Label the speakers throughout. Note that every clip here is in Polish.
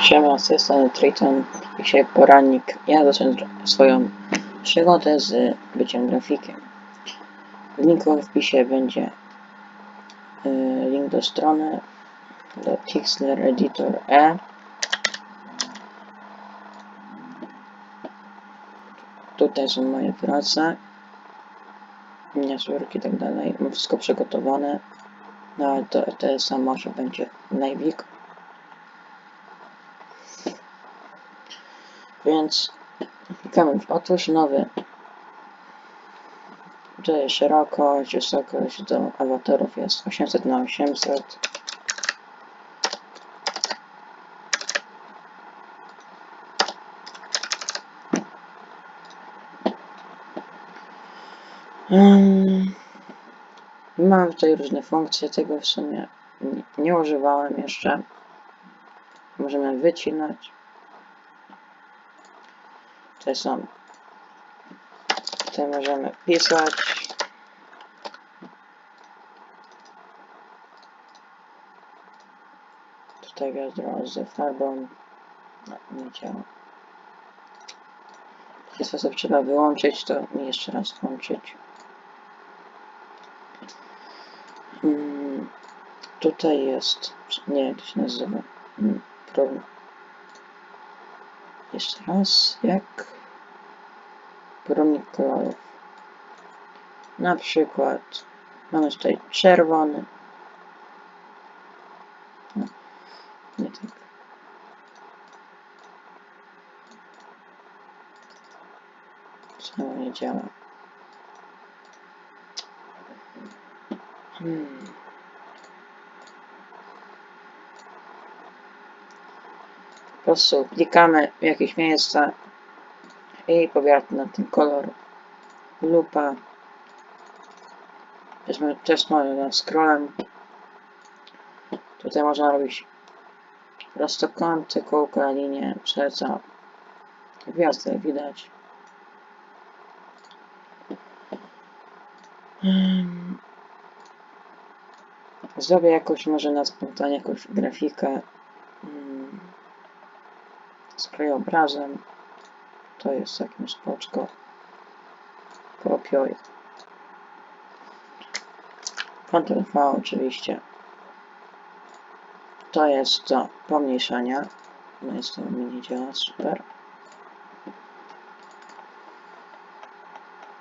Speaker 1: Siema, z tej strony Triton. Dzisiaj porannik. Ja zacząłem swoją przygodę z byciem grafikiem. W linku w wpisie będzie y, link do strony do Pixlr Editor E. Tutaj są moje prace, miniaturki i tak dalej. Mam wszystko przygotowane. Nawet to ETS-a może będzie najwik. Więc klikamy w otwórz nowy. Tutaj szerokość, wysokość do awatarów jest 800 na 800. Um, mam tutaj różne funkcje, tego w sumie nie używałem jeszcze. Możemy wycinać. Te są. Tutaj możemy pisać. Tutaj wiadro z farbą. No, nie działa. W taki sposób trzeba wyłączyć to i jeszcze raz włączyć. Mm, tutaj jest. Nie, to się nazywa. Mm, problem. Jeszcze raz, jak porównik kolorów. Na przykład mamy tutaj czerwony. No, nie tak. Znowu nie działa. Hmm. Po prostu klikamy w jakieś miejsce i pobiera na ten kolor lupa. Weźmy też można scrollem. Tutaj można robić prostokąty, kółka, linie, serca, gwiazdy widać. Zrobię jakoś może na spontanie jakąś grafikę z krajobrazem. To jest jakimś spoczko. Kopiuj. Ctrl V oczywiście. To jest do pomniejszania. No jest to mi nie działa, super.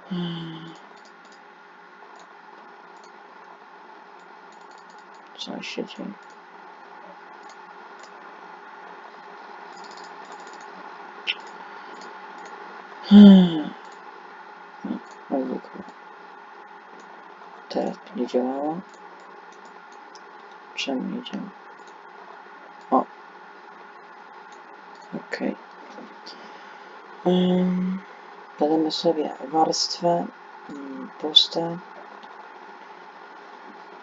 Speaker 1: Hmm. Co się dzieje? Hmm. No, zwykle. Teraz to nie działało. Czemu nie działa? O. Okej. Okay. Dodamy sobie warstwę um, puste.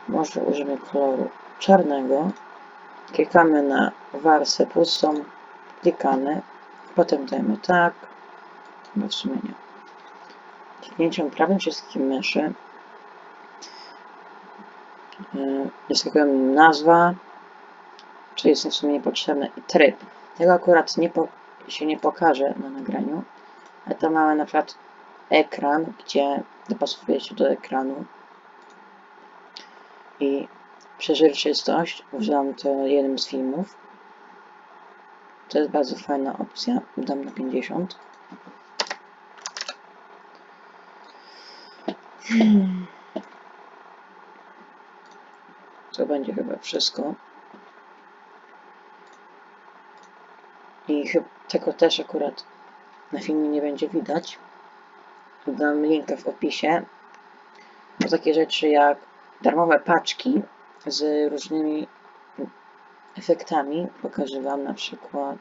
Speaker 1: Może użyjemy koloru czarnego. Klikamy na warstwę pustą. Klikamy. Potem dajemy tak. Bo w sumie nie. Kliknięciem prawym wszystkim myszy wyskakuje mi nazwa, czyli jest w sumie niepotrzebne i tryb. Tego akurat nie po, się nie pokaże na nagraniu, ale tam mamy na przykład ekran, gdzie dopasowuje się do ekranu i przeźroczystość, użyłam to jednym z filmów. To jest bardzo fajna opcja, dam na 50. Hmm. To będzie chyba wszystko. I tego też akurat na filmie nie będzie widać. Dam linkę w opisie. To takie rzeczy jak darmowe paczki z różnymi efektami. Pokażę Wam na przykład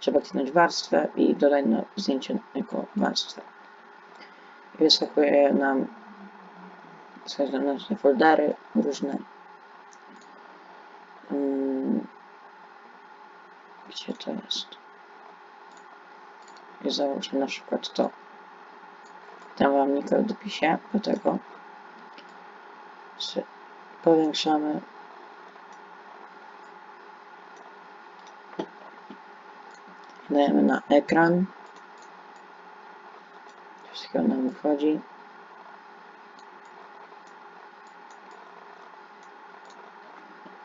Speaker 1: trzeba kliknąć warstwę i dodać na zdjęcie jako warstwę. Wyskakuje nam wskazują nam te foldery różne. Gdzie to jest? I załóżmy na przykład to. Dam wam linkę w opisie do tego. Powiększamy. Dajemy na ekran. Wszystko nam wychodzi.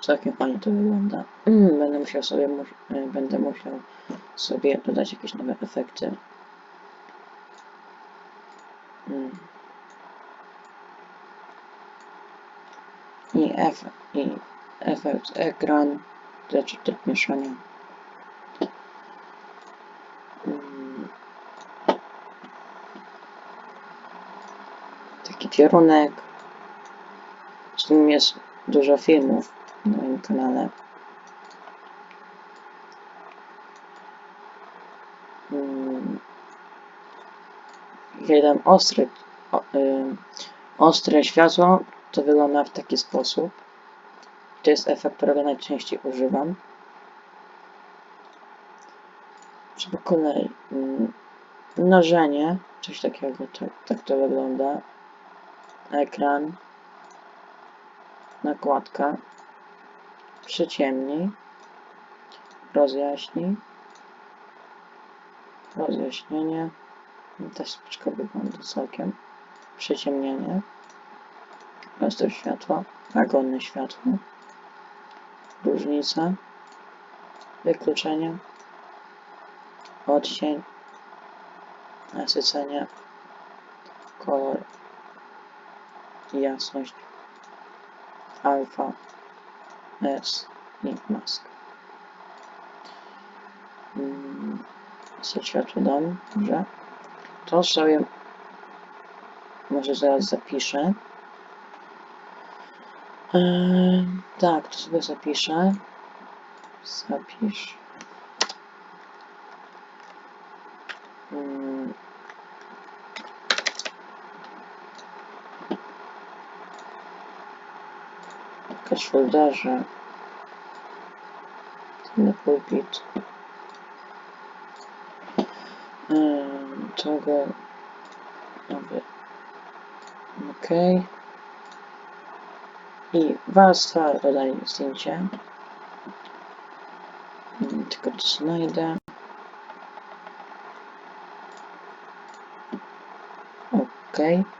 Speaker 1: Całkiem fajnie to wygląda. Mm, będę musiał sobie, mu- y, będę musiał sobie dodać jakieś nowe efekty. Mm. I efekt, i efekt ekran, znaczy tryb mieszania. Mm. Taki kierunek. Z tym jest dużo filmów na moim kanale. Kiedy dam ostre, światło, to wygląda w taki sposób. To jest efekt, którego najczęściej używam. Czy po Mnożenie, coś takiego, tak, tak to wygląda. Ekran. Nakładka. Przyciemnij. Rozjaśnij. Rozjaśnienie. Też spoczko wygląda całkiem. Przyciemnienie. Ostre światło. Łagodne światło. Różnica. Wykluczenie. Odcień. Nasycenie. Kolor. Jasność. Alfa. S. I mask. Sobie światło dam, dobrze. To sobie może zaraz zapiszę. Eee, tak, to sobie zapiszę. Zapisz. Jakaś w folderze. Na pulpit. Tego. Nowy. Ok. I warstwa dodaję zdjęcie. Mm, Tylko to znajdę. Ok. Kurde.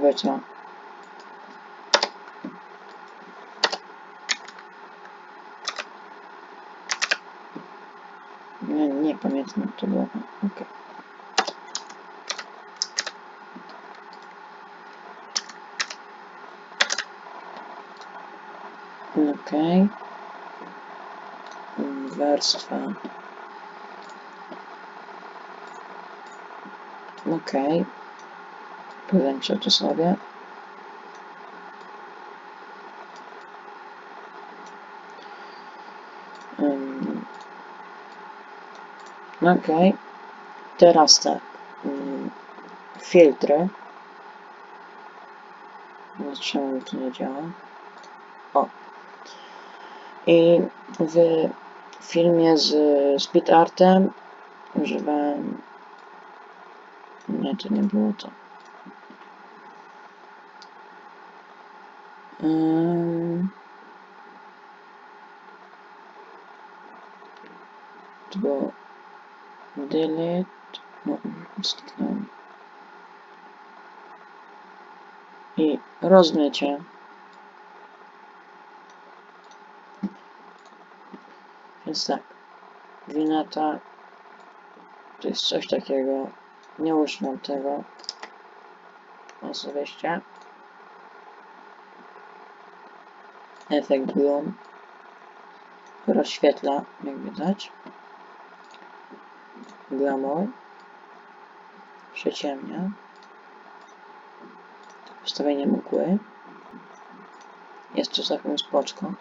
Speaker 1: Zrobię co? Nie, nie pamiętam jak to było. Ok. Ok. Mm, Warstwa. Ok. Powiększę to sobie. Ym, Ok. Teraz tak. Ym, Filtry. Czemu to nie działa? O. I w filmie z speedartem używałem. Nie, to nie było to. To było delete. No, zniknąłem. I rozmycie. Więc tak. Wineta to jest coś takiego. Nie używam tego osobiście. Efekt bloom rozświetla, jak widać. Glamour przyciemnia. Ustawienie mgły. Jest to całkiem spoczko.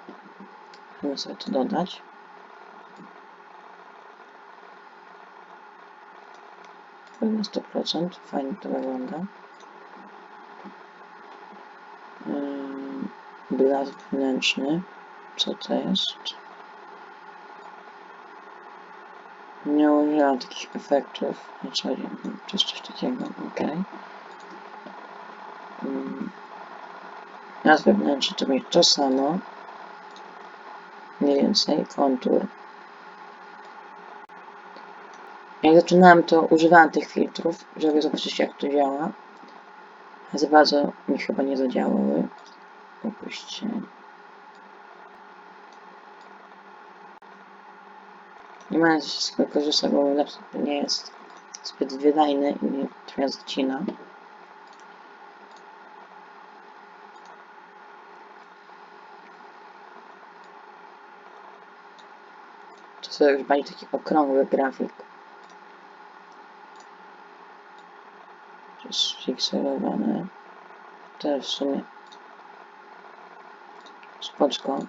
Speaker 1: Możemy sobie to dodać. Na 100%. Fajnie to wygląda. Blask wnętrzny. Co to jest? Nie używam takich efektów. Na co dzień. To jest coś takiego. Ok. Ym, Na zewnętrzny to mieć to samo. Mniej więcej, kontur. Jak zaczynałem, to używałem tych filtrów, żeby zobaczyć jak to działa. Za bardzo mi chyba nie zadziałały. Opuśćcie. Nie ma się z tego korzystać, bo laptop nie jest zbyt wydajny i mnie trochę zacina. Sobie już taki okrągły grafik. Jest fikserowane. Też w sumie spoczko.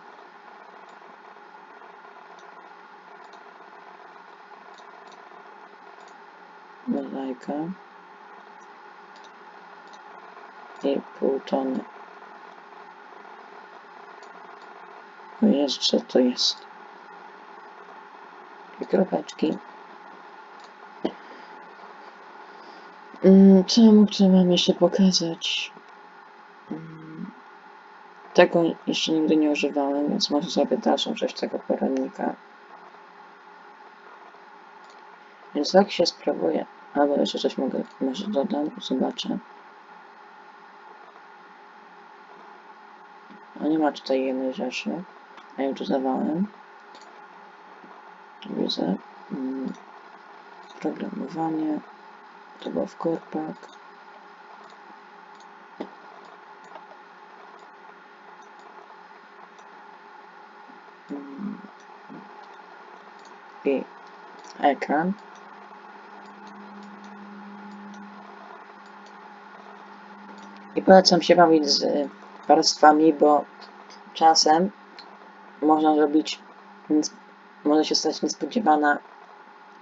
Speaker 1: Mozaika. I pół tony. O Jezu, co to jest? I kropeczki. Mm, Co mu co mam jeszcze pokazać? Tego jeszcze nigdy nie używałem, więc może sobie dalszą część tego poradnika. Więc tak się sprawuje. Albo jeszcze coś mogę, może dodam, zobaczę. A nie ma tutaj jednej rzeczy. A ją tu dodawałem. Widzę. Mm, Programowanie. To było w korpak. I ekran. I polecam się bawić z y, warstwami, bo czasem można zrobić, może się stać niespodziewana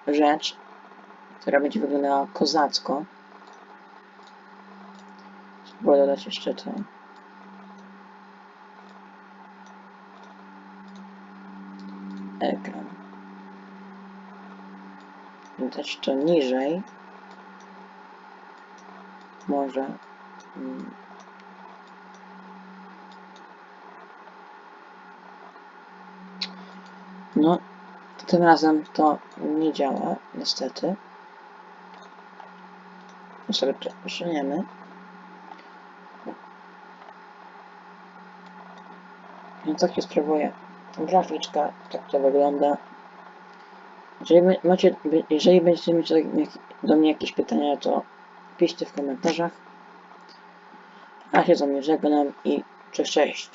Speaker 1: rzecz, która będzie wyglądała kozacko. Spróbuję dodać jeszcze to. Ekran. Dać to niżej. Może. mm, No, tym razem to nie działa, niestety. My sobie to usuniemy. No tak się sprawuje graficzka, tak to wygląda. Jeżeli macie, jeżeli będziecie mieć do, do mnie jakieś pytania, to piszcie w komentarzach. A się z wami żegnam i cześć, cześć.